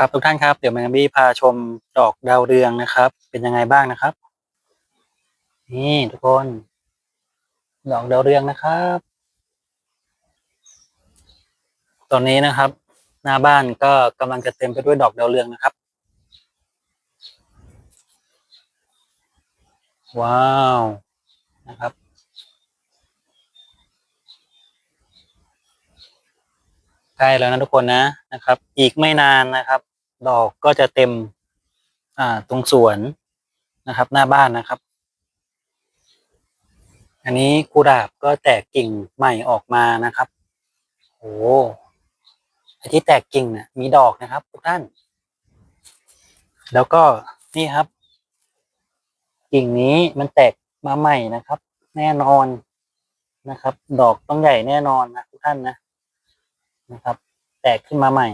ครับทุกท่านครับเดี๋ยวแมงบี้พาชมดอกดาวเรืองนะครับ เป็นยังไงบ้างนะครับ นี่ทุกคน ดอกดาวเรืองนะครับ ตอนนี้นะครับ หน้าบ้านก็กำลังจะเต็มไปด้วยดอกดาวเรืองนะครับ ว้าวนะครับ ใกล้แล้วนะทุกคนนะนะครับ อีกไม่นานนะครับ ดอกก็จะเต็ม อ่า ตรงสวนนะครับ หน้าบ้านนะครับ อันนี้กุหลาบก็แตกกิ่งใหม่ออกมานะครับโอ้ไอที่แตกกิ่งเนี่ยมีดอกนะครับทุกท่าน แล้วก็นี่ครับ กิ่งนี้มันแตกมาใหม่นะครับ แน่นอนนะครับ ดอกต้องใหญ่แน่นอนนะทุกท่านนะ นะครับ แตกขึ้นมาใหม่